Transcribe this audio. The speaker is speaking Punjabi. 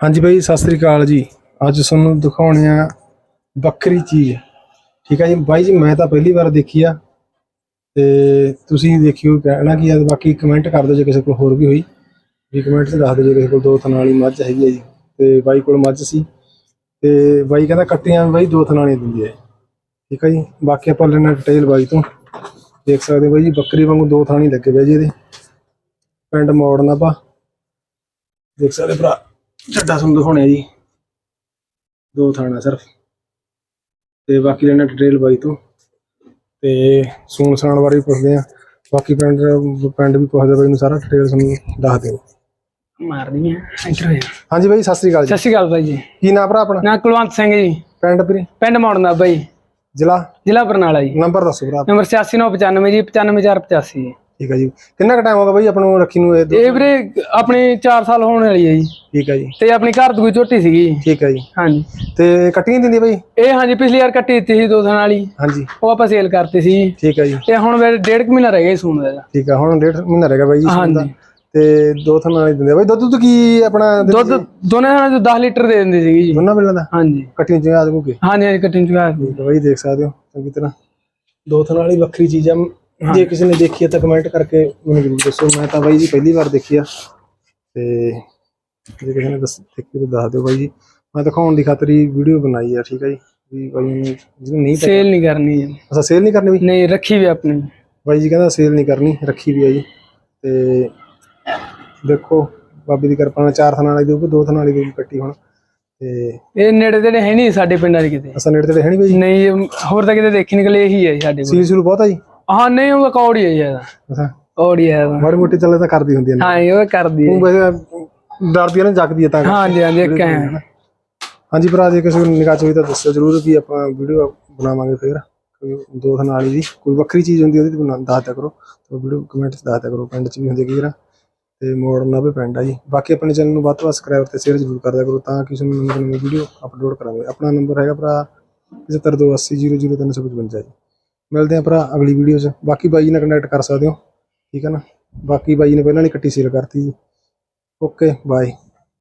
ਹਾਂਜੀ ਬਾਈ, ਸਤਿ ਸ੍ਰੀ ਅਕਾਲ ਜੀ। ਅੱਜ ਤੁਹਾਨੂੰ ਦਿਖਾਉਣੇ ਆ ਵੱਖਰੀ ਚੀਜ਼। ਠੀਕ ਹੈ ਜੀ? ਬਾਈ ਜੀ, ਮੈਂ ਤਾਂ ਪਹਿਲੀ ਵਾਰ ਦੇਖੀ ਆ। ਤੇ ਤੁਸੀਂ ਦੇਖਿਓ ਕਹਿਣਾ ਕੀ ਆ, ਬਾਕੀ ਕਮੈਂਟ ਕਰ ਦਿਓ ਜੇ ਕਿਸੇ ਕੋਲ ਹੋਰ ਵੀ ਹੋਈ। ਵੀ ਕਮੈਂਟ 'ਚ ਦੱਸ ਦਿਓ ਜੇ ਕਿਸੇ ਕੋਲ ਦੋ ਥਣ ਵਾਲੀ ਮੱਝ ਹੈਗੀ ਹੈ ਜੀ। ਤੇ ਬਾਈ ਕੋਲ ਮੱਝ ਸੀ। ਤੇ ਬਾਈ ਕਹਿੰਦਾ ਕੱਟੀਆਂ ਬਾਈ ਦੋ ਥਣ ਵਾਲੀਆਂ ਦਿੰਦੀ ਹੈ ਠੀਕ ਹੈ ਜੀ? ਬਾਕੀ ਆਪਾਂ ਲੈਣਾ ਡਿਟੇਲ ਬਾਈ ਤੋਂ। ਦੇਖ ਸਕਦੇ ਬਾਈ ਜੀ, ਬੱਕਰੀ ਵਾਂਗੂ ਦੋ ਥਾਣੀ ਲੱਗੇ ਪਏ ਜੀ ਇਹਦੇ। ਪਿੰਡ ਮੋੜਨਾ ਪਾ ਦੇਖ ਸਕਦੇ ਭਰਾ। ਚੱਡਾ ਤੁਹਾਨੂੰ ਦਿਖਾਉਣੇ ਜੀ। ਦੋ ਥਾਣਾ ਸਿਰਫ। ਤੇ ਬਾਕੀ ਲੈਣਾ ਡਿਟੇਲ ਬਾਈ ਤੋਂ। ਤੇ ਸੂਣ ਸਾਣ ਬਾਰੇ ਵੀ ਪੁੱਛਦੇ ਆ। ਬਾਕੀ ਪਿੰਡ ਪਿੰਡ ਵੀ ਪੁੱਛਦੇ ਬਾਈ ਨੂੰ ਸਾਰਾ ਡਿਟੇਲ ਤੁਹਾਨੂੰ ਦੱਸ ਦਿਓ। ਮਾਰਦੀ ਆ ਇੱਧਰ ਹੋਇਆ ਹਾਂਜੀ ਬਾਈ ਸਤਿ ਸ੍ਰੀ ਅਕਾਲ ਜੀ। ਸਤਿ ਸ਼੍ਰੀ ਅਕਾਲ ਬਾਈ ਜੀ। ਕੀ ਨਾਮ ਭਰਾ ਆਪਣਾ? ਨਾ ਕੁਲਵੰਤ ਸਿੰਘ ਜੀ। ਪਿੰਡ ਵੀਰੇ? ਪਿੰਡ ਮੌੜਨਾ ਬਾਈ। ਜ਼ਿਲ੍ਹਾ? ਜ਼ਿਲ੍ਹਾ ਬਰਨਾਲਾ ਜੀ। ਨੰਬਰ ਦੱਸੋ ਭਰਾ ਨੰਬਰ 8695 ਜੀ 95485 ਜੀ। ਠੀਕ ਹੈ ਜੀ। ਕਿੰਨਾ ਕੁ ਟਾਈਮ ਹੋ ਗਿਆ ਬਾਈ ਆਪਾਂ ਨੂੰ ਰੱਖੀ ਨੂੰ ਇਹ ਦੋ- ਇਹ ਵੀਰੇ ਆਪਣੇ 4 ਸਾਲ ਹੋਣ ਵਾਲੀ ਹੈ ਜੀ। ਠੀਕ ਹੈ ਜੀ। ਤੇ ਆਪਣੀ ਘਰ ਦੀ ਕੋਈ ਝੋਟੀ ਸੀਗੀ। ਠੀਕ ਹੈ ਜੀ। ਹਾਂਜੀ। ਤੇ ਕੱਟੀਆਂ ਦਿੰਦੀ ਬਾਈ? ਇਹ ਹਾਂਜੀ ਪਿਛਲੀ ਵਾਰ ਕੱਟੀ ਦਿੱਤੀ ਸੀ ਦੋ ਦਿਨ ਵਾਲੀ। ਹਾਂਜੀ। ਉਹ ਆਪਾਂ ਸੇਲ ਕਰਤੀ ਸੀ। ਠੀਕ ਹੈ ਜੀ। ਤੇ ਹੁਣ ਮੇਰੇ ਡੇਢ ਕੁ ਮਹੀਨਾ ਰਹਿ ਗਿਆ ਜੀ ਸੂਣ ਦਾ ਇਹਦਾ। ਠੀਕ ਹੈ ਹੁਣ ਡੇਢ ਮਹੀਨਾ ਰਹਿ ਗਿਆ ਬਾਈ ਜੀ ਸੂਣ ਦਾ। ਤੇ ਦੋ ਥਣ ਵਾਲੇ ਦਿੰਦੇ ਆ ਬਾਈ। ਦੁੱਧ ਦੁੱਧ ਕੀ ਆਪਣਾ ਦਿੰਦੇ ਦੁੱਧ ਦੋਨੇ ਜਣੇ 10 ਲੀਟਰ ਦੇ ਦਿੰਦੀ ਸੀਗੀ ਜੀ। ਦੋਨਾਂ ਮਿਲਣ ਦਾ? ਹਾਂਜੀ। ਕੱਟੀਆਂ ਜਿਹਾ ਆਦਮੂ ਕੇ ਹਾਂਜੀ ਹਾਂਜੀ ਕੱਟੀ ਚੁਕਾ ਠੀਕ ਬਾਈ ਦੇਖ ਸਕਦੇ ਹੋ। ਚੰਗੀ ਤਰ੍ਹਾਂ। ਦੋ ਥਣ ਵਾਲੀ ਵੱਖਰੀ ਚੀਜ਼ ਆ। ਜੇ ਕਿਸੇ ਨੇ ਦੇਖੀ ਹੈ ਤਾਂ ਕਮੈਂਟ ਕਰਕੇ ਮੈਨੂੰ ਜ਼ਰੂਰ ਦੱਸੋ। ਮੈਂ ਤਾਂ ਬਾਈ ਜੀ ਪਹਿਲੀ ਵਾਰ ਦੇਖੀ ਆ। ਤੇ ਜੇ ਕਿਸੇ ਨੇ ਦੱਸ ਦੇਖੀ ਤਾਂ ਦੱਸ ਦਿਓ ਬਾਈ ਜੀ। ਮੈਂ ਦਿਖਾਉਣ ਦੀ ਖਾਤਰ ਹੀ ਵੀਡੀਓ ਬਣਾਈ ਆ ਠੀਕ ਹੈ ਜੀ। ਵੀ ਬਾਈ ਨੂੰ ਜਿਹਨੂੰ ਨਹੀਂ ਪਤਾ ਸੇਲ ਨਹੀਂ ਕਰਨੀ ਜੀ ਅਸਾਂ ਸੇਲ ਨਹੀਂ ਕਰਨੀ ਵੀ ਨਹੀਂ ਰੱਖੀ ਵੀ ਆਪਣੀ। ਬਾਈ ਜੀ ਕਹਿੰਦਾ ਸੇਲ ਨਹੀਂ ਕਰਨੀ ਰੱਖੀ ਵੀ ਆ ਜੀ। ਤੇ ਦੇਖੋ ਬਾਬੇ ਦੀ ਕਿਰਪਾ ਨਾਲ ਚਾਰ ਥਣਾਂ ਵਾਲੀ ਦੇਊਗੀ ਦੋ ਥਣਾਂ ਵਾਲੀ ਦੇਊਗੀ ਕੱਟੀ ਹੁਣ। ਤੇ ਇਹ ਨੇੜੇ ਤੇੜੇ ਹੈ ਨਹੀਂ ਸਾਡੇ ਪਿੰਡਾਂ 'ਚ ਕਿਤੇ? ਅਸਾਂ ਨੇੜੇ ਤੇ ਹੈ ਨਹੀਂ ਬਾਈ ਜੀ? ਨਹੀਂ ਹੋਰ ਤਾਂ ਕਿਤੇ ਦੇਖੀ ਨਿਕਲੇ ਇਹੀ ਹੈ ਸਾਡੇ ਕੋਲ। ਸੀਲ ਸੂਲ ਬਹੁਤ ਆ ਜੀ? ਹਾਂ ਨਹੀਂ ਉਹ ਕੌੜੀ ਹੈ ਅਸਾਂ ਕੌੜੀ ਹੈ। ਮਾੜੀ ਮੋਟੀ ਚੱਲੇ ਤਾਂ ਕਰਦੀ ਹੁੰਦੀ ਨੇ। ਹਾਂ ਇਹ ਉਹ ਕਰਦੀ ਹੈ। ਉਹ ਵੈਸੇ ਡਰਦੀ ਨਾ ਜਗਦੀ ਆ ਤਾਂ। ਹਾਂਜੀ ਹਾਂਜੀ ਇੱਕ ਹੈ। ਹਾਂਜੀ ਭਰਾ ਜੇ ਕਿਸੇ ਨੂੰ ਨਿਗਾਹ ਚ ਹੋਈ ਤਾਂ ਦੱਸਿਓ ਜਰੂਰ ਵੀ ਆਪਾਂ ਵੀਡੀਓ ਬਣਾਵਾਂਗੇ ਫੇਰ। ਦੋ ਥਾਂ ਵਾਲੀ ਦੀ ਕੋਈ ਵੱਖਰੀ ਚੀਜ਼ ਹੁੰਦੀ ਉਹਦੀ ਤੇ ਬਣਾ- ਦੱਸ ਦਿਆ ਕਰੋ। ਤਾਂ ਵੀਡੀਓ ਕਮੈਂਟ ਦੱਸ ਦਿਆ ਕਰੋ ਪਿੰਡ ਚ ਵੀ ਹੁੰਦੀ ਕੀ ਤੇ ਮੋੜ ਨਾ ਵੀ ਪਿੰਡ ਆ ਜੀ। ਬਾਕੀ ਆਪਣੇ ਚੈਨਲ ਨੂੰ ਵੱਧ ਤੋਂ ਵੱਧ ਸਬਸਕ੍ਰਾਈਬ ਤੇ ਸ਼ੇਅਰ ਜ਼ਰੂਰ ਕਰ ਦਿਆ ਕਰੋ ਤਾਂ ਕਿ ਤੁਹਾਨੂੰ ਨਵੀਂ ਨਵੀਂ ਵੀਡੀਓ ਅਪਲੋਡ ਕਰਾਂਗੇ। ਆਪਣਾ ਨੰਬਰ ਹੈਗਾ ਭਰਾ 7528000355 ਜੀ। ਮਿਲਦੇ ਆ ਭਰਾ ਅਗਲੀ ਵੀਡੀਓ 'ਚ। ਬਾਕੀ ਬਾਈ ਜੀ ਨਾਲ ਕਨੈਕਟ ਕਰ ਸਕਦੇ ਹੋ। ਠੀਕ ਹੈ ਨਾ? ਬਾਕੀ ਬਾਈ ਨੇ ਪਹਿਲਾਂ ਨਹੀਂ ਕੱਟੀ ਸੀਲ ਕਰਤੀ ਜੀ। Okay bye